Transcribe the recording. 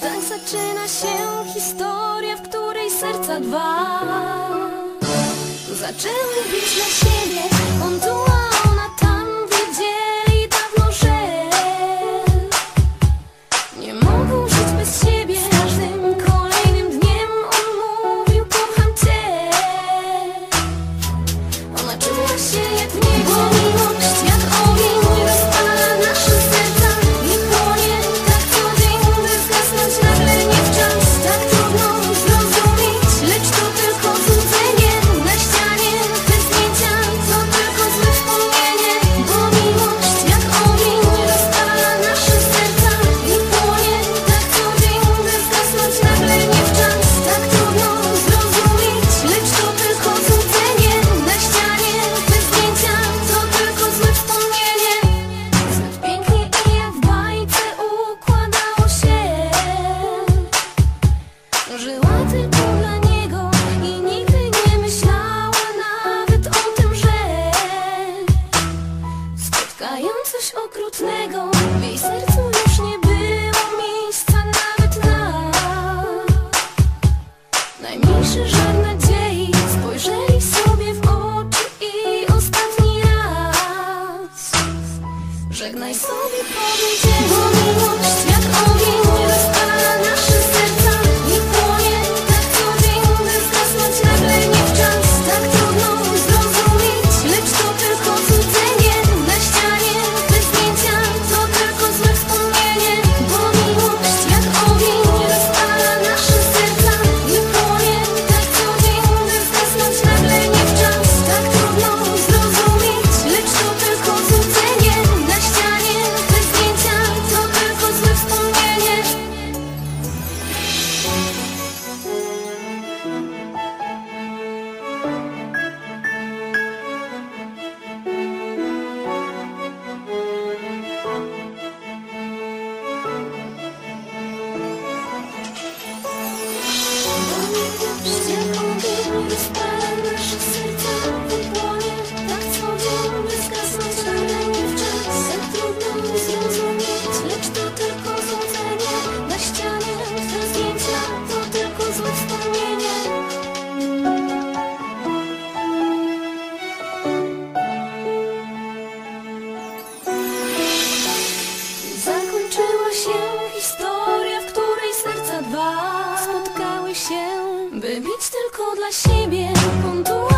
Tak zaczyna się historia, w której serca dwa. Zaczęły bić na siebie, on tu mniejszy żar nadziei. Spojrzeli sobie w oczy i ostatni raz. Żegnaj sobie powiedzieli. się, by mieć tylko dla siebie kontuar.